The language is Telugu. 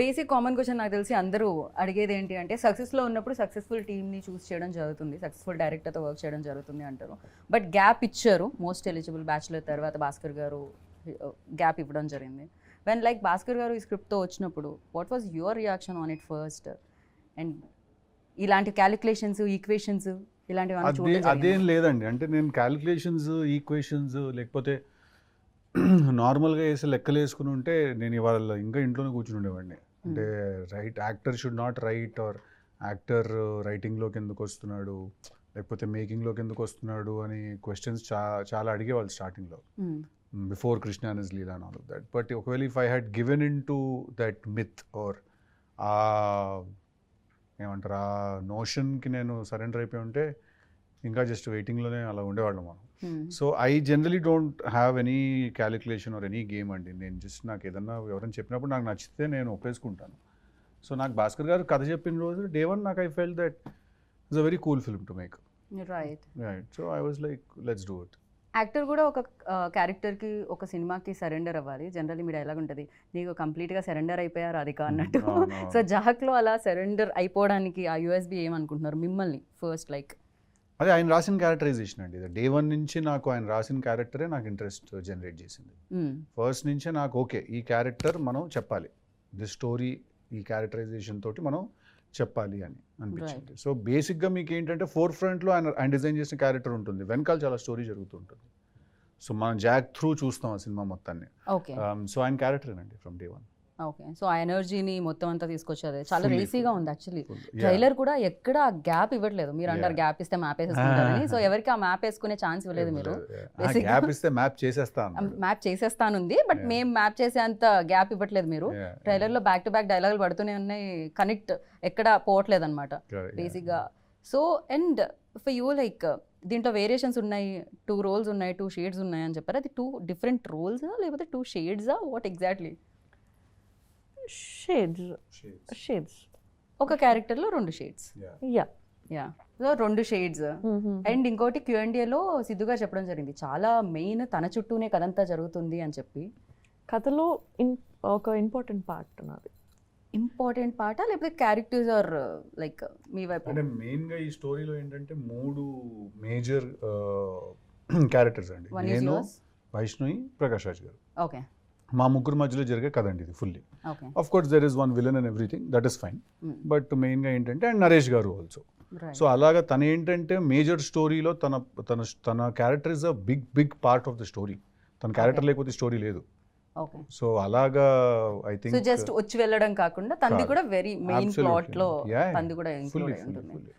బేసిక్ కామన్ క్వశ్చన్ నాకు తెలిసి అందరూ అడిగేది ఏంటి అంటే సక్సెస్లో ఉన్నప్పుడు సక్సెస్ఫుల్ టీమ్ని చూస్ చేయడం జరుగుతుంది సక్సెస్ఫుల్ డైరెక్టర్తో వర్క్ చేయడం జరుగుతుంది అంటారు. బట్ గ్యాప్ ఇచ్చారు మోస్ట్ ఎలిజిబుల్ బ్యాచులర్ తర్వాత భాస్కర్ గారు గ్యాప్ ఇవ్వడం జరిగింది. వెన్ లైక్ భాస్కర్ గారు ఈ స్క్రిప్ట్తో వచ్చినప్పుడు what was your reaction on it first and ఇలాంటి క్యాలిక్యులేషన్స్ ఈక్వేషన్స్ ఇలాంటివి అదే అదేం లేదండి. అంటే నేను క్యాలిక్యులేషన్స్ ఈక్వేషన్స్ లేకపోతే నార్మల్గా వేసి లెక్కలు వేసుకుని ఉంటే నేను ఇవాళ ఇంకా ఇంట్లోనే కూర్చుని ఉండేవాడిని. అంటే right actor should not write or actor రైటింగ్లోకి ఎందుకు వస్తున్నాడు? లేకపోతే మేకింగ్లోకి ఎందుకు వస్తున్నాడు అని క్వశ్చన్స్ చా చాలా అడిగేవాళ్ళు స్టార్టింగ్లో before Krishna is leela and all of that but ఒకవేళ if I had given in to that myth or uh ఏమంటారు? ఆ నోషన్కి నేను సరెండర్ అయిపోయి ఉంటే ఇంకా జస్ట్ వెయిటింగ్లోనే అలా ఉండేవాళ్ళం మనం. So I generally don't have any calculation or any game అండి. నేను జస్ట్ నాకు ఏదన్నా ఎవరైనా చెప్పినప్పుడు నాకు నచ్చితే నేను ఒప్పేసుకుంటాను. సో నాకు భాస్కర్ గారు కథ చెప్పిన రోజు డే వన్ నాకు I fell that it's a very cool film to make. Right right so I was like let's do it. Actor కూడా ఒక క్యారెక్టర్కి ఒక సినిమాకి సరెండర్ అవ్వాలి. జనరల్లీ మీ డైలాగ్ ఉంటుంది నీకు కంప్లీట్గా సరెండర్ అయిపోయారు అది అన్నట్టు. అవును, సో జహక్లో అలా సరెండర్ అయిపోవడానికి ఆ యూఎస్బి ఏమనుకుంటున్నారు? మిమ్మల్ని ఫస్ట్ లైక్. అదే ఆయన రాసిన క్యారెక్టరైజేషన్ అండి. డే వన్ నుంచి నాకు ఆయన రాసిన క్యారెక్టరే నాకు ఇంట్రెస్ట్ జనరేట్ చేసింది. ఫస్ట్ నుంచే నాకు ఓకే ఈ క్యారెక్టర్ మనం చెప్పాలి. ది స్టోరీ ఈ క్యారెక్టరైజేషన్ తోటి మనం చెప్పాలి అని అనిపించింది. సో బేసిక్గా మీకు ఏంటంటే ఫోర్ ఫ్రంట్లో ఆయన ఆయన డిజైన్ చేసిన క్యారెక్టర్ ఉంటుంది. వెనకాల చాలా స్టోరీ జరుగుతుంటుంది సో మనం జాక్ త్రూ చూస్తాం ఆ సినిమా మొత్తాన్ని. సో ఆయన క్యారెక్టర్ అండి from day one okay. So uh ఎనర్జీని మొత్తం అంతా తీసుకొచ్చేది చాలా రేసీగా. ఉంది యాక్చువల్లీ. ట్రైలర్ కూడా ఎక్కడ గ్యాప్ ఇవ్వట్లేదు. మీరు అంటారు. గ్యాప్ ఇస్తే మ్యాప్ వేసేసుకుంటారని. సో ఎవరికి ఆ మ్యాప్ వేసుకునే ఛాన్స్ ఇవ్వలేదు మీరు. గా- గ్యాప్ ఇస్తే మ్యాప్ చేసేస్తా అన్నాడు. మ్యాప్ చేసేస్తానుంది. బట్. మేము మ్యాప్ చేసేంత గ్యాప్ ఇవ్వట్లేదు మీరు. ట్రైలర్లో బ్యాక్ టు బ్యాక్ డైలాగులు పడుతూనే ఉన్నాయి. కనెక్ట్ ఎక్కడ పోవట్లేదు అనమాట. బేసిక్గా so and for you like దీంట్లో వేరియేషన్స్ ఉన్నాయి. టూ రోల్స్ ఉన్నాయి. టూ షేడ్స్ ఉన్నాయి అని చెప్పారు? అది టూ డిఫరెంట్ రోల్స్ లేకపోతే టూ షేడ్సా వాట్ ఎగ్జాక్ట్లీ షేడ్స్. షేడ్స్ ఒక క్యారెక్టర్లో రెండు షేడ్స్. యా యా సో రెండు షేడ్స్ అండ్ ఇంకోటి క్యూఎండిఏలో సిద్ధుగా చెప్పడం జరిగింది. చాలా మెయిన్ తన చుట్టూనే కదంతా జరుగుతుంది అని చెప్పి. కథలో ఇన్ ఒక ఇంపార్టెంట్ పార్ట్ నాది ఇంపార్టెంట్ పాట లేకపోతే క్యారెక్టర్స్ ఆర్ లైక్ మీ వైపు? అంటే మెయిన్గా ఈ స్టోరీలో ఏంటంటే మూడు మేజర్ క్యారెక్టర్స్ అండి. వన్ ఈజ్ నేను వైష్ణవి ప్రకాష్ రాజ్ గారు. ఓకే మా ముగ్గురు మధ్యలో జరిగే కథ అండి ఇది fully of course there is one villain and everything that is fine. But మెయిన్గా ఏంటంటే అండ్ నరేష్ గారు ఆల్సో సో అలాగా తన ఏంటంటే మేజర్ స్టోరీలో తన తన తన character is a big big part of the story తన క్యారెక్టర్ లేకపోతే స్టోరీ లేదు. సో అలాగా ఐ థింక్ జస్ట్ వచ్చి వెళ్ళడం కాకుండా తంది. కూడా వెరీ మెయిన్. ప్లాట్లో. తంది కూడా ఇంక్లూడ్ ఉంటుంది.